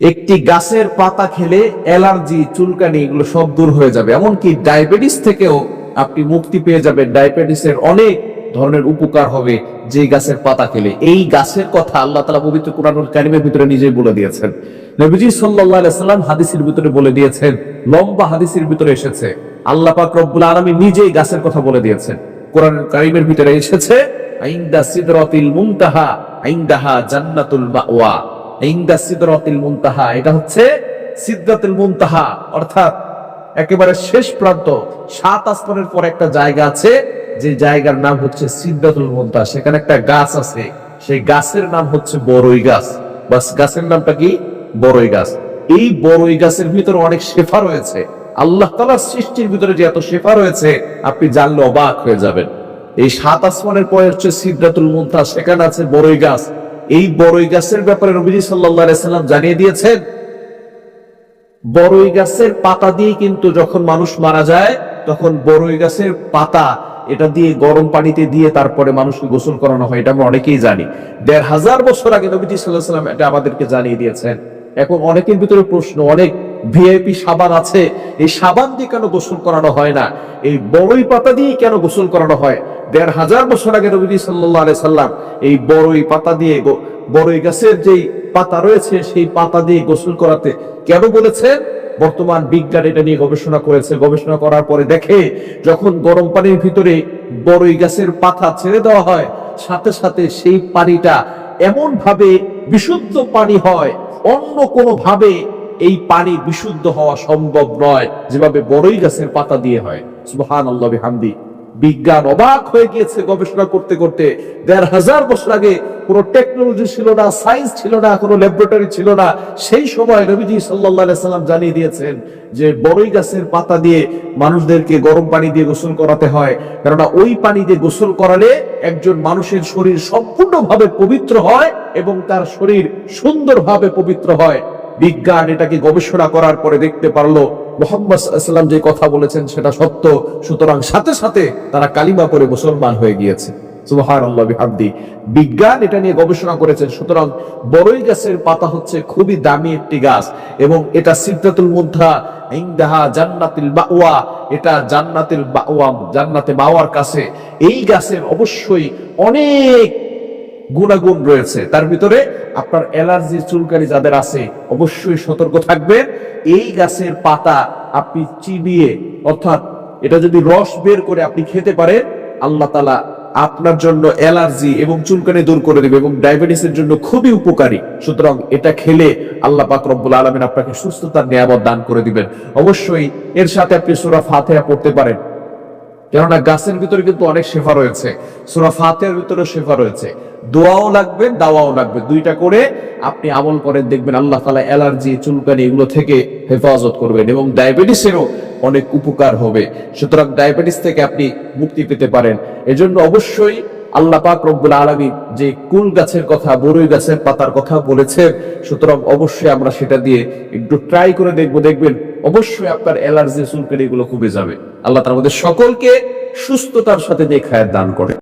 একটি গাছের পাতা খেলে অ্যালার্জি, চুলকানি এগুলো সব দূর হয়ে যাবে। এমনকি ডায়াবেটিস থেকেও আপনি মুক্তি পেয়ে যাবেন। ডায়াবেটিসের অনেক ধরনের উপকার হবে যে গাছের পাতা খেলে। এই গাছের কথা আল্লাহ তালা পবিত্র কোরআনুল কারিমের ভিতরে নিজেই বলে দিয়েছেন। নবীজি সাল্লাম হাদিসের ভিতরে বলে দিয়েছেন, লম্বা হাদিসের ভিতরে এসেছে। আল্লাহ পাক রব্বুল আলমী নিজেই গাছের কথা বলে দিয়েছেন। কোরআনুল কারিমের ভিতরে এসেছে, আইন্দা সিদরাতিল মুনতাহা, আইন্দাহা জান্নাতুল মাওয়া। ইন্দা সিদরাতিল মুনতাহা, এটা হচ্ছে সিদরাতুল মুনতাহা, অর্থাৎ একেবারে শেষ প্রান্ত, সাত আসমানের পর একটা জায়গা আছে, যে জায়গার নাম হচ্ছে সিদরাতুল মুনতাহা, সেখানে একটা গাছ আছে, সেই গাছের নাম হচ্ছে বড়ই গাছ। বাস, গাছের নামটা কি? বড়ই গাছ। এই বড়ই গাছের ভিতরে অনেক শেফা রয়েছে। আল্লাহ তালার সৃষ্টির ভিতরে যে এত শেফা রয়েছে, আপনি জানলে অবাক হয়ে যাবেন। এই সাত আসমানের পরে হচ্ছে সিদ্ধাতুল মুনতাহা, সেখানে আছে বড়ই গাছ। এই বড়ই গাছের ব্যাপারে সাল্লাল্লাহু সাল্লাম জানিয়ে দিয়েছেন, বড়ই গাছের পাতা দিয়ে কিন্তু যখন মানুষ মারা যায়, তখন বড়ই গাছের পাতা এটা দিয়ে গরম পানিতে দিয়ে তারপরে মানুষকে গোসল করানো হয়, এটা আমরা অনেকেই জানি। দেড় হাজার বছর আগে নবীজি সাল্লাহ সাল্লাম এটা আমাদেরকে জানিয়ে দিয়েছেন। এখন অনেকের ভিতরে প্রশ্ন, অনেক ভিআইপি সাবান আছে, এই সাবান দিয়ে কেন গোসল করানো হয় না? এই বড়ই পাতা দিয়ে কেন গোসল করানো হয়? দেড় হাজার বছর আগে নবীজি সাল্লাহ আলাই সাল্লাম এই বড়ই পাতা দিয়ে বড়ই গাছের যেই পাতা রয়েছে, সেই পাতা দিয়ে গোসল করাতে কেন বলেছেন বর্তমান বিজ্ঞান এটা নিয়ে গবেষণা করেছে। গবেষণা করার পরে দেখে, যখন গরম পানির ভিতরে বড়ই গাছের পাতা ছেড়ে দেওয়া হয়, সাথে সাথে সেই পানিটা এমন ভাবে বিশুদ্ধ পানি হয়, অন্য কোনো ভাবে এই পানি বিশুদ্ধ হওয়া সম্ভব নয়, যেভাবে বড়ই গাছের পাতা দিয়ে হয়। সুবহান আল্লাহ হামদি বিজ্ঞান অবাক হয়ে গিয়েছে গবেষণা করতে করতে। দেড় হাজার বছর আগে কোনো টেকনোলজি ছিল না সায়েন্স ছিল না, কোনো ল্যাবরেটরি ছিল না। সেই সময় নবীজি সাল্লাহ সাল্লাম জানিয়ে দিয়েছেন যে বড়ই গাছের পাতা দিয়ে মানুষদেরকে গরম পানি দিয়ে গোসল করাতে হয়। কেননা ওই পানি দিয়ে গোসল করালে একজন মানুষের শরীর সম্পূর্ণভাবে পবিত্র হয় এবং তার শরীর সুন্দরভাবে পবিত্র হয়। বিজ্ঞান এটাকে গবেষণা করার পরে দেখতে পারল মোহাম্মদ যে কথা বলেছেন সেটা সত্য। সুতরাং সাথে সাথে তারা কালিমা করে মুসলমান হয়ে গিয়েছে। বিজ্ঞান এটা নিয়ে গবেষণা করেছেন, সুতরাং বড়ই গাছের পাতা হচ্ছে খুবই দামি একটি গাছ এবং এটা সিদ্ধাতুল মুদ্ধা ইন্দাহা জান্নাতিল বাওয়া এটা জান্নাতিল বাওয়া জান্নাতে বাওয়ার কাছে। এই গাছের অবশ্যই অনেক গুণাগুণ রয়েছে। তার ভিতরে আপনার অ্যালার্জি, চুলকানি যাদের আছে, অবশ্যই সতর্ক থাকবেন। এই গাছের পাতা আপনি চিবিয়ে, অর্থাৎ এটা যদি রস বের করে আপনি খেতে পারেন, আল্লাহ তালা আপনার জন্য অ্যালার্জি এবং চুলকানি দূর করে দেবে এবং ডায়াবেটিসের জন্য খুবই উপকারী। সুতরাং এটা খেলে আল্লাহ পাক রব্বুল আলমিন আপনাকে সুস্থতার নিয়ামত দান করে দিবেন। অবশ্যই এর সাথে আপনি সুরা ফাতেহা পড়তে পারেন। কেননা গাছের ভিতরে কিন্তু অনেক শেফা রয়েছে। সুরা ফাতের ভিতরে শেফা রয়েছে। দোয়াও লাগবে, দাওয়াও লাগবে। দুইটা করে আপনি আমল করেন, দেখবেন আল্লাহ তালা অ্যালার্জি, চুলকানি এগুলো থেকে হেফাজত করবেন এবং ডায়াবেটিসেরও অনেক উপকার হবে। সুতরাং ডায়াবেটিস থেকে আপনি মুক্তি পেতে পারেন। এজন্য অবশ্যই আল্লাহ পাক রব্বুল আলমী যে কুল গাছের কথা, বরুই গাছের পাতার কথা বলেছেন, সুতরাং অবশ্যই আমরা সেটা দিয়ে একটু ট্রাই করে দেখব। দেখবেন অবশ্যই আপনার অ্যালার্জি, চুলকানি এগুলো কমে যাবে। আল্লাহ তার মধ্যে সকলকে সুস্থতার সাথে দেখায় দান করে।